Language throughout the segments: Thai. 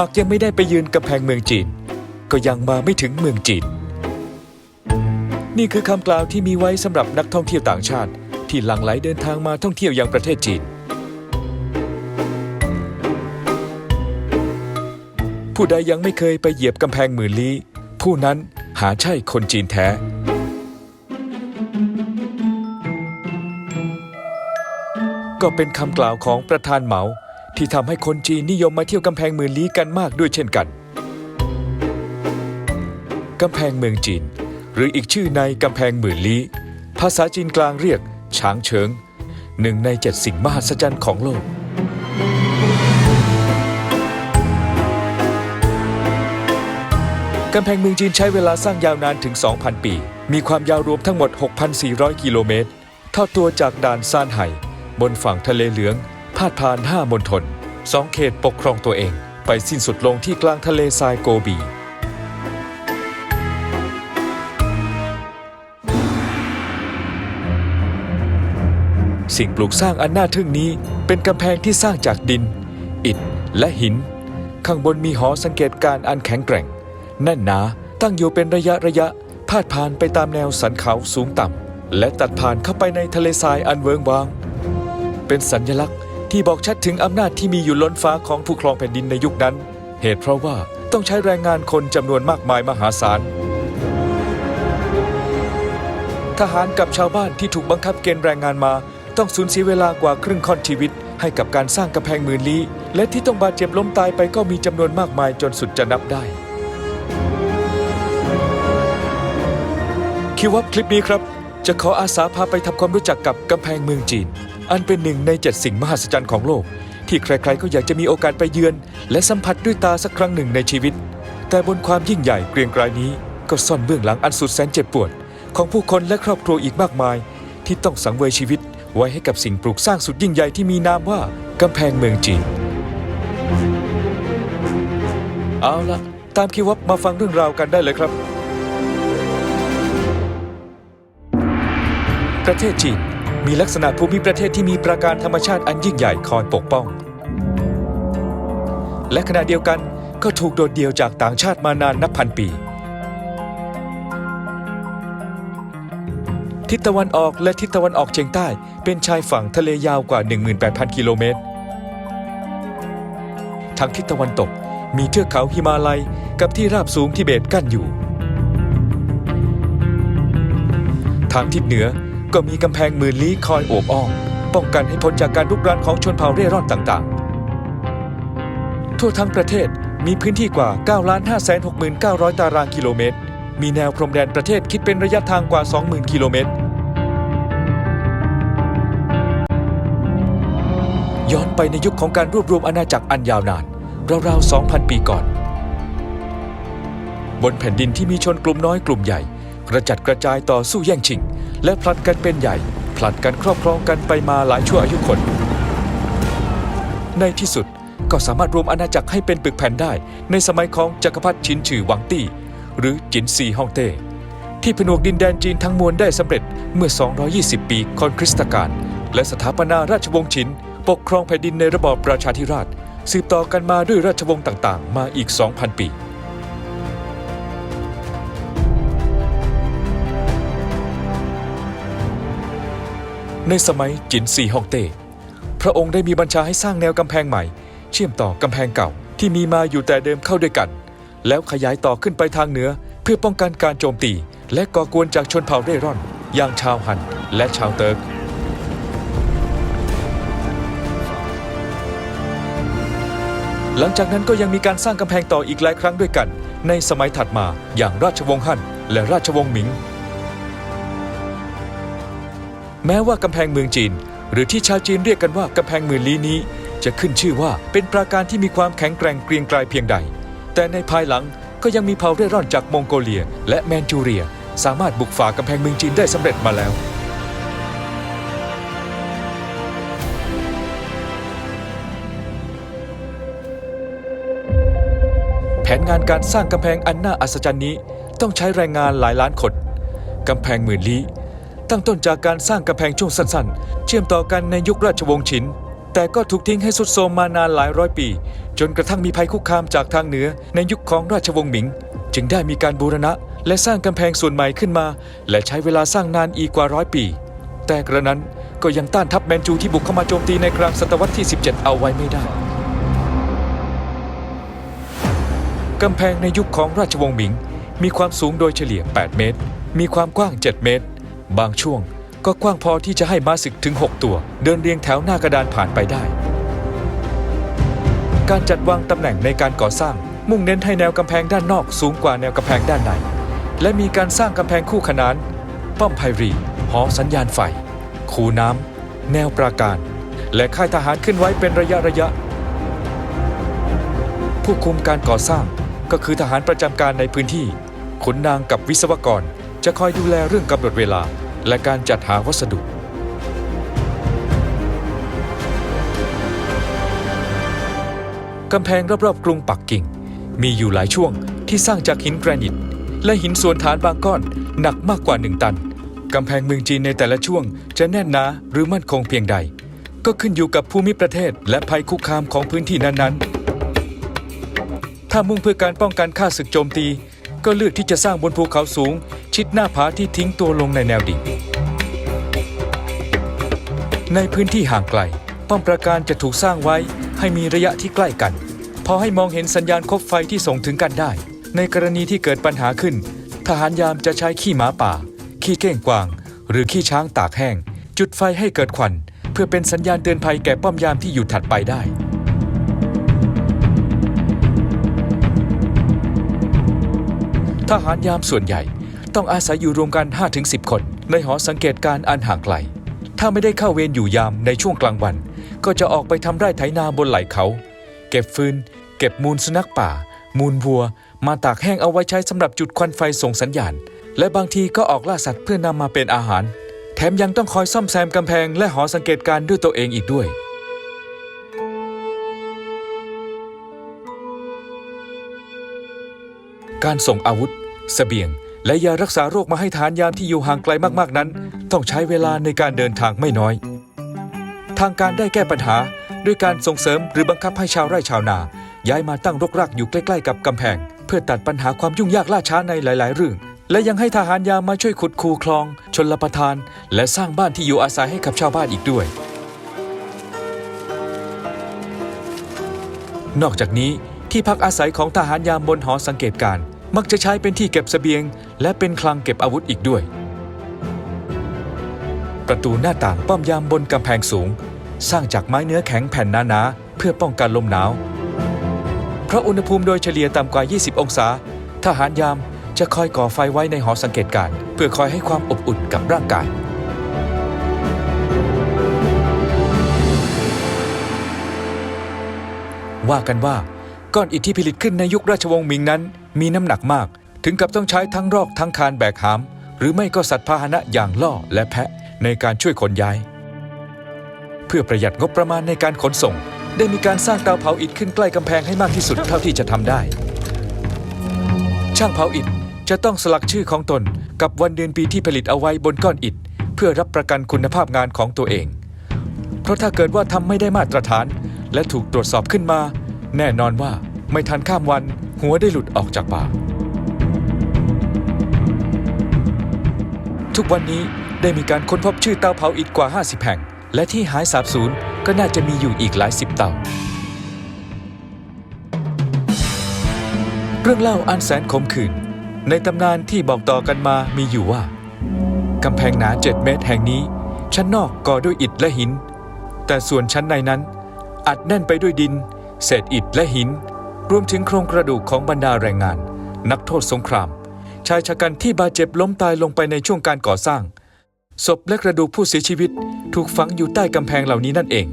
หากยังไม่ได้ไปยืนกำแพงเมืองจีน ก็ยังมาไม่ถึงเมืองจีน นี่คือคำกล่าวที่มีไว้สำหรับนักท่องเที่ยวต่างชาติ ที่หลั่งไหลเดินทางมาท่องเที่ยวยังประเทศจีน ผู้ใดยังไม่เคยไปเหยียบกำแพงหมื่นลี้ ผู้นั้นหาใช่คนจีนแท้ก็เป็นคำกล่าวของประธานเหมา ที่ทำให้คนจีนนิยมมาเที่ยวกำแพงหมื่นลี้กันมากด้วยเช่นกัน กำแพงเมืองจีน หรืออีกชื่อในกำแพงหมื่นลี้ ภาษาจีนกลางเรียกช้างเฉิงหนึ่งในเจ็ดสิ่งมหัศจรรย์ของโลก กำแพงเมืองจีนใช้เวลาสร้างยาวนานถึง 2,000 ปี มีความยาวรวมทั้งหมด 6,400 กิโลเมตร ทอดตัวจากด่านซานไห่ บนฝั่งทะเลเหลือง พาดผ่าน 5 มณฑล สองเขตปกครองตัวเอง ไปสิ้นสุดลงที่กลางทะเลทรายโกบี สิ่งปลูกสร้างอันน่าทึ่งนี้เป็นกำแพงที่สร้างจากดิน อิฐและหิน ข้างบนมีหอสังเกตการณ์อันแข็งแกร่ง แน่นหนาตั้งอยู่เป็นระยะระยะพาดผ่านไปตามแนวสันเขาสูงต่ำและตัดผ่านเข้าไปในทะเลทรายอันเวิงวาง เป็นสัญญลักษณ์ ที่บอกชัดถึงอำนาจที่มีอยู่ล้นฟ้าของผู้ครองแผ่นดินในยุคนั้น เหตุเพราะว่าต้องใช้แรงงานคนจำนวนมากมายมหาศาล ทหารกับชาวบ้านที่ถูกบังคับเกณฑ์แรงงานมา ต้องสูญเสียเวลากว่าครึ่งค่อนชีวิต ให้กับการสร้างกำแพงหมื่นลี้ และที่ต้องบาดเจ็บล้มตายไปก็มีจำนวนมากมายจนสุดจะนับได้ คิดว่าคลิปนี้ครับ จะขออาสาพาไปทำความรู้จักกับกำแพงเมืองจีน อันเป็นหนึ่งในเจ็ดสิ่งมหัศจรรย์ของโลก ที่ใครๆก็อยากจะมีโอกาสไปเยือน และสัมผัสด้วยตาสักครั้งหนึ่งในชีวิต แต่บนความยิ่งใหญ่เกรียงไกรนี้ ก็ซ่อนเบื้องหลังอันสุดแสนเจ็บปวด ของผู้คนและครอบครัวอีกมากมาย ที่ต้องสังเวยชีวิต ไว้ให้กับสิ่งปลูกสร้างสุดยิ่งใหญ่ที่มีนามว่ากำแพงเมืองจีนเอาละตามคิววับมาฟังเรื่องราวกันได้เลยครับ ประเทศจีน มีลักษณะภูมิประเทศที่มีปราการธรรมชาติอันยิ่งใหญ่คอยปกป้อง และขณะเดียวกันก็ถูกโดดเดี่ยวจากต่างชาติมานานนับพันปี ทิศตะวันออกและทิศตะวันออกเฉียงใต้ เป็นชายฝั่งทะเลยาวกว่า 18,000 กิโลเมตร ทางทิศตะวันตกมีเทือกเขาฮิมาลัยกับที่ราบสูงทิเบตกั้นอยู่ ทางทิศเหนือ ก็มีกำแพงหมื่นลี้คอยโอบอ้อมป้องกันให้พ้นจากการลุกรานของชนเผ่าเร่ร่อนต่างๆ ทั่วทั้งประเทศมีพื้นที่กว่า 9,569,900 ตารางกิโลเมตร มีแนวพรมแดนประเทศคิดเป็นระยะทางกว่า 20,000 กิโลเมตร ย้อนไปในยุคของการรวบรวมอาณาจักรอันยาวนาน ราวๆ 2,000 ปีก่อน บนแผ่นดินที่มีชนกลุ่มน้อยกลุ่มใหญ่ กระจัดกระจายต่อสู้แย่งชิง และผลัดกันเป็นใหญ่ ผลัดกันครอบครองกันไปมาหลายชั่วอายุคน ในที่สุดก็สามารถรวมอาณาจักรให้เป็นปึกแผ่นได้ ในสมัยของจักรพรรดิชินฉือหวังตี้ หรือจินซีฮ่องเต้ที่ผนวกดินแดนจีนทั้งมวลได้สำเร็จเมื่อ 220 ปีก่อนคริสตกาลและสถาปนาราชวงศ์ชินปกครองแผ่นดินในระบอบประชาธิราช สืบต่อกันมาด้วยราชวงศ์ต่างๆ มาอีก 2,000 ปี ในสมัยจินซีฮ่องเต้ พระองค์ได้มีบัญชาให้สร้างแนวกำแพงใหม่ เชื่อมต่อกำแพงเก่าที่มีมาอยู่แต่เดิมเข้าด้วยกัน แล้วขยายต่อขึ้นไปทางเหนือ เพื่อป้องกันการโจมตี และก่อกวนจากชนเผ่าเร่ร่อน อย่างชาวฮันและชาวเติร์กหลังจากนั้นก็ยังมีการสร้างกำแพงต่ออีกหลายครั้งด้วยกัน ในสมัยถัดมาอย่างราชวงศ์ฮั่นและราชวงศ์หมิง แม้ว่ากำแพงเมืองจีน หรือที่ชาวจีนเรียกกันว่ากำแพงหมื่นลี้นี้ จะขึ้นชื่อว่าเป็นปราการที่มีความแข็งแกร่งเกรียงไกรเพียงใด แต่ในภายหลังก็ยังมีเผ่าเร่ร่อนจากมองโกเลีย และแมนจูเรีย สามารถบุกฝ่ากำแพงเมืองจีนได้สำเร็จมาแล้วแผนงานการสร้างกำแพงอันน่าอัศจรรย์นี้ต้องใช้แรงงานหลายล้านคน กำแพงหมื่นลี้ ตั้งต้นจากการสร้างกำแพงช่วงสั้นๆ เชื่อมต่อกันในยุคราชวงศ์ชินแต่แต่ก็ถูกทิ้งให้สุดโทรมมานานหลายร้อยปี จนกระทั่งมีภัยคุกคามจากทางเหนือในยุคของราชวงศ์หมิง จึงได้มีการบูรณะและสร้างกำแพงส่วนใหม่ขึ้นมา และใช้เวลาสร้างนานอีกกว่าร้อยปี แต่กระนั้นก็ยังต้านทัพแมนจูที่บุกเข้ามาโจมตีในกลางศตวรรษที่ 17 เอาไว้ไม่ได้กำแพงในยุคของราชวงศ์หมิง มีความสูงโดยเฉลี่ย 8 เมตร มีความกว้าง 7 เมตร บางช่วงก็กว้างพอที่จะให้ม้าศึกถึง 6 ตัว เดินเรียงแถวหน้ากระดานผ่านไปได้ การจัดวางตำแหน่งในการก่อสร้าง มุ่งเน้นให้แนวกำแพงด้านนอกสูงกว่าแนวกำแพงด้านใน และมีการสร้างกำแพงคู่ขนาน ป้อมไพรี หอสัญญาณไฟ คูน้ำ แนวปราการ และค่ายทหารขึ้นไว้เป็นระยะระยะ ผู้คุมการก่อสร้างก็คือทหารประจำการในพื้นที่ขุนนางกับวิศวกร จะคอยดูแลเรื่องกำหนดเวลา และการจัดหาวัสดุ กำแพงรอบๆกรุงปักกิ่ง มีอยู่หลายช่วงที่สร้างจากหินแกรนิต และหินส่วนฐานบางก้อนหนักมากกว่าหนึ่งตัน กำแพงเมืองจีนในแต่ละช่วงจะแน่นหนาหรือมั่นคงเพียงใด ก็ขึ้นอยู่กับภูมิประเทศและภัยคุกคามของพื้นที่นั้นๆถ้ามุ่งเพื่อการป้องกันข้าศึกโจมตี ก็เลือกที่จะสร้างบนภูเขาสูง ชิดหน้าผาที่ทิ้งตัวลงในแนวดิ่ง ในพื้นที่ห่างไกล ป้อมปราการจะถูกสร้างไว้ให้มีระยะที่ใกล้กัน พอให้มองเห็นสัญญาณคบไฟที่ส่งถึงกันได้ ในกรณีที่เกิดปัญหาขึ้น ทหารยามจะใช้ขี้หมาป่า ขี้เก้งกวาง หรือขี้ช้างตากแห้ง จุดไฟให้เกิดควัน เพื่อเป็นสัญญาณเตือนภัยแก่ป้อมยามที่อยู่ถัดไปได้ทหารยามส่วนใหญ่ ต้องอาศัยอยู่รวมกัน 5-10 คน ในหอสังเกตการณ์อันห่างไกล ถ้าไม่ได้เข้าเวรอยู่ยามในช่วงกลางวัน ก็จะออกไปทำไร่ไถนาบนไหล่เขา เก็บฟืน เก็บมูลสุนัขป่า มูลวัว มาตากแห้งเอาไว้ใช้สำหรับจุดควันไฟส่งสัญญาณ และบางทีก็ออกล่าสัตว์เพื่อนำมาเป็นอาหาร แถมยังต้องคอยซ่อมแซมกำแพง และหอสังเกตการณ์ด้วยตัวเองอีกด้วยการส่งอาวุธเสบียง และยารักษาโรคมาให้ฐานยามที่อยู่ห่างไกลมากๆนั้น ต้องใช้เวลาในการเดินทางไม่น้อย ทางการได้แก้ปัญหาด้วยการส่งเสริมหรือบังคับให้ชาวไร่ชาวนา ย้ายมาตั้งรกรากอยู่ใกล้ ๆ กับกำแพง เพื่อตัดปัญหาความยุ่งยากล่าช้าในหลาย ๆ เรื่อง และยังให้ทหารยามมาช่วยขุดคูคลอง ชนลประทาน และสร้างบ้านที่อยู่อาศัยให้กับชาวบ้านอีกด้วย นอกจากนี้ที่พักอาศัยของทหารยามบนหอสังเกตการณ์ มักจะใช้เป็นที่เก็บเสบียง และเป็นคลังเก็บอาวุธอีกด้วย ประตูหน้าต่างป้อมยามบนกำแพงสูง สร้างจากไม้เนื้อแข็งแผ่นหนาๆเพื่อป้องกันลมหนาว เพราะอุณหภูมิโดยเฉลี่ยต่ำกว่า 20 องศา ทหารยามจะคอยก่อไฟไว้ในหอสังเกตการเพื่อคอยให้ความอบอุ่นกับร่างกายว่ากันว่า ก้อนอิฐที่ผลิตขึ้นในยุคราชวงศ์มิงนั้น มีน้ำหนักมาก ถึงกับต้องใช้ทั้งรอกทั้งคานแบกหาม หรือไม่ก็สัตว์พาหนะอย่างล่อและแพะในการช่วยขนย้าย เพื่อประหยัดงบประมาณในการขนส่ง ได้มีการสร้างเตาเผาอิฐขึ้นใกล้กำแพงให้มากที่สุดเท่าที่จะทำได้ ช่างเผาอิฐจะต้องสลักชื่อของตนกับวันเดือนปีที่ผลิตเอาไว้บนก้อนอิฐ เพื่อรับประกันคุณภาพงานของตัวเอง เพราะถ้าเกิดว่าทำไม่ได้มาตรฐาน และถูกตรวจสอบขึ้นมา แน่นอนว่า ไม่ทันข้ามวัน หัวได้หลุดออกจากป่ากทุกวันนี้ได้มีการค้นพบชื่อเตาเผาอิฐกว่า 50 แห่ง และที่หายสาบสูญก็น่าจะมีอยู่อีกหลายสิบเตา เรื่องเล่าอันแสนขมขื่นในตำนานที่บอกต่อกันมามีอยู่ว่ากำแพงหนา7เมตรแห่งนี้ ชั้นนอกก่อด้วยอิฐและหิน แต่ส่วนชั้นในนั้น อัดแน่นไปด้วยดิน เศษอิฐและหิน รวมถึงโครงกระดูกของบรรดาแรงงาน นักโทษสงคราม ชายชะกันที่บาดเจ็บล้มตายลงไปในช่วงการก่อสร้าง ศพและกระดูกผู้เสียชีวิต ถูกฝังอยู่ใต้กำแพงเหล่านี้นั่นเอง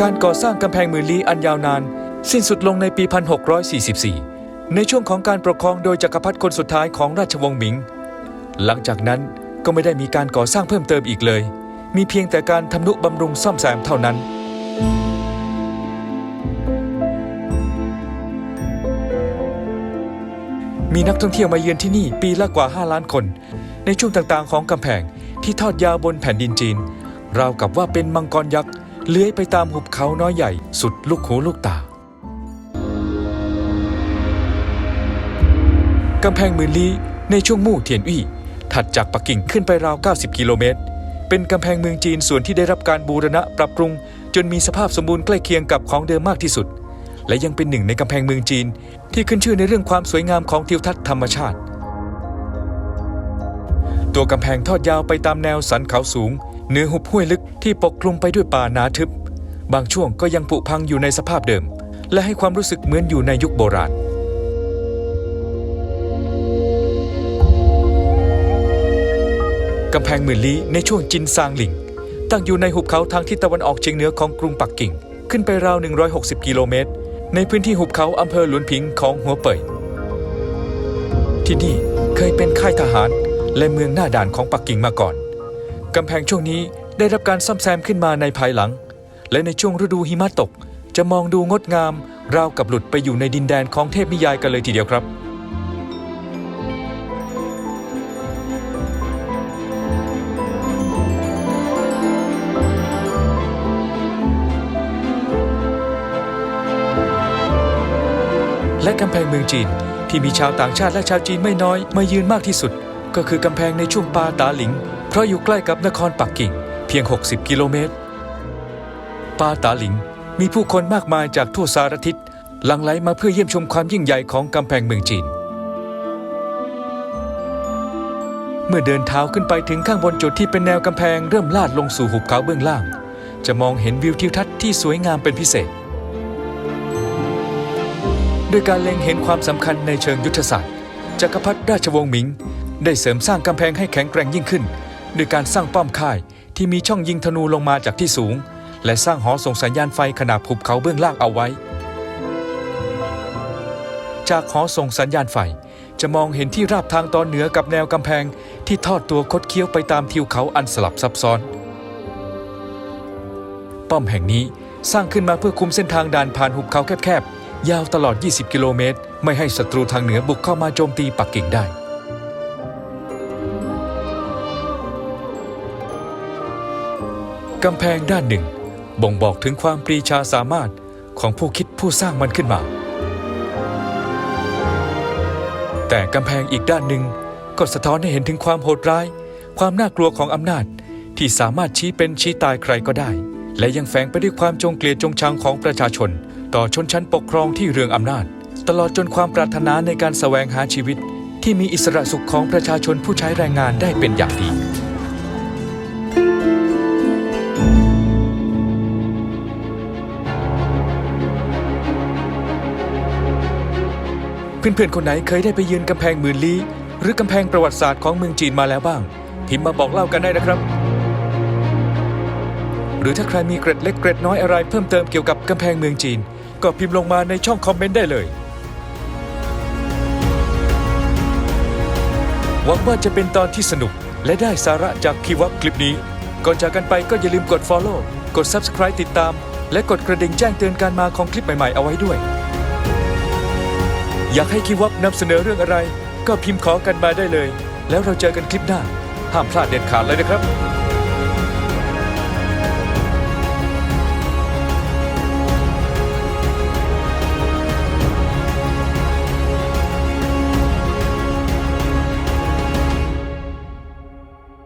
การก่อสร้างกำแพงมื่นลี้อันยาวนาน สิ้นสุดลงในปี 1644 ในช่วงของการปกครองโดยจักรพรรดิคนสุดท้ายของราชวงศ์หมิง หลังจากนั้น ก็ไม่ได้มีการก่อสร้างเพิ่มเติมอีกเลย มีเพียงแต่การทำนุบำรุงซ่อมแซมเท่านั้น มีนักท่องเที่ยวมาเยือนที่นี่ปีละกว่า 5 ล้านคน ในช่วงต่างๆของกำแพงที่ทอดยาวบนแผ่นดินจีน ราวกับว่าเป็นมังกรยักษ์เลื้อยไปตามหุบเขาน้อยใหญ่สุดลูกหูลูกตากำแพงหมื่นลี้ในช่วงมู่เทียนอี้ ถัดจากปักกิ่งขึ้นไปราว 90 กิโลเมตร เป็นกำแพงเมืองจีนส่วนที่ได้รับการบูรณะปรับปรุง จนมีสภาพสมบูรณ์ใกล้เคียงกับของเดิมมากที่สุด และยังเป็นหนึ่งในกำแพงเมืองจีน ที่ขึ้นชื่อในเรื่องความสวยงามของทิวทัศน์ธรรมชาติ ตัวกำแพงทอดยาวไปตามแนวสันเขาสูงเนื้อหุบห้วยลึกที่ปกคลุมไปด้วยป่าหนาทึบ บางช่วงก็ยังผุพังอยู่ในสภาพเดิม และให้ความรู้สึกเหมือนอยู่ในยุคโบราณ กำแพงหมื่นลี้ในช่วงจินซางหลิง ตั้งอยู่ในหุบเขาทางทิศตะวันออกเฉียงเหนือของกรุงปักกิ่ง ขึ้นไปราว 160 กิโลเมตร ในพื้นที่หุบเขาอำเภอหลวนพิงของหัวเป่ย ที่นี่เคยเป็นค่ายทหาร และเมืองหน้าด่านของปักกิ่งมาก่อน กำแพงช่วงนี้ได้รับการซ่อมแซมขึ้นมาในภายหลัง และในช่วงฤดูหิมะตก จะมองดูงดงาม ราวกับหลุดไปอยู่ในดินแดนของเทพนิยายกันเลยทีเดียวครับ และกำแพงเมืองจีน ที่มีชาวต่างชาติและชาวจีนไม่น้อยมายืนมากที่สุด ก็คือกำแพงในช่วงปาตาหลิง เพราะอยู่ใกล้กับนครปักกิ่ง เพียง 60 กิโลเมตร ปาตาหลิงมีผู้คนมากมายจากทั่วสารทิศหลั่งไหลมาเพื่อเยี่ยมชมความยิ่งใหญ่ของกำแพงเมืองจีน เมื่อเดินเท้าขึ้นไปถึงข้างบนจุดที่เป็นแนวกำแพงเริ่มลาดลงสู่หุบเขาเบื้องล่าง จะมองเห็นวิวทิวทัศน์ที่สวยงามเป็นพิเศษ ด้วยการเล็งเห็นความสำคัญในเชิงยุทธศาสตร์จักรพรรดิราชวงศ์หมิง ได้เสริมสร้างกำแพงให้แข็งแกร่งยิ่งขึ้นด้วยการสร้างป้อมค่ายที่มีช่องยิงธนูลงมาจากที่สูง และสร้างหอส่งสัญญาณไฟขนาดภูเขาเบื้องล่างเอาไว้ จากหอส่งสัญญาณไฟจะมองเห็นที่ราบทางตอนเหนือกับแนวกำแพงที่ทอดตัวคดเคี้ยวไปตามทิวเขาอันสลับซับซ้อน ป้อมแห่งนี้สร้างขึ้นมาเพื่อคุมเส้นทางด่านผ่านหุบเขาแคบๆ ยาวตลอด 20 กิโลเมตร ไม่ให้ศัตรูทางเหนือบุกเข้ามาโจมตีปักกิ่งได้ กำแพงด้านหนึ่ง บ่งบอกถึงความปรีชาสามารถของผู้คิดผู้สร้างมันขึ้นมา แต่กำแพงอีกด้านหนึ่งก็สะท้อนให้เห็นถึงความโหดร้าย ความน่ากลัวของอำนาจที่สามารถชี้เป็นชี้ตายใครก็ได้ และยังแฝงไปด้วยความจงเกลียดจงชังของประชาชน ต่อชนชั้นปกครองที่เรืองอำนาจ ตลอดจนความปรารถนาในการแสวงหาชีวิต ที่มีอิสระสุขของประชาชนผู้ใช้แรงงานได้เป็นอย่างดีเพื่อนๆ คนไหนเคยได้ไปยืนกำแพงหมื่นลี้ หรือกำแพงประวัติศาสตร์ของเมืองจีนมาแล้วบ้าง พิมพ์มาบอกเล่ากันได้นะครับ หรือถ้าใครมีเกร็ดเล็กเกร็ดน้อยอะไรเพิ่มเติมเกี่ยวกับกำแพงเมืองจีน ก็พิมพ์ลงมาในช่องคอมเมนต์ได้เลย หวังว่าจะเป็นตอนที่สนุกและได้สาระจากคีวับคลิปนี้ ก่อนจากกันไปก็อย่าลืมกด Follow กด Subscribe ติดตาม และกดกระดิ่งแจ้งเตือนการมาของคลิปใหม่ๆเอาไว้ด้วย อยากให้คีวับนำเสนอเรื่องอะไร ก็พิมพ์ขอกันมาได้เลย แล้วเราเจอกันคลิปหน้า ห้ามพลาดเด็ดขาดเลยนะครับ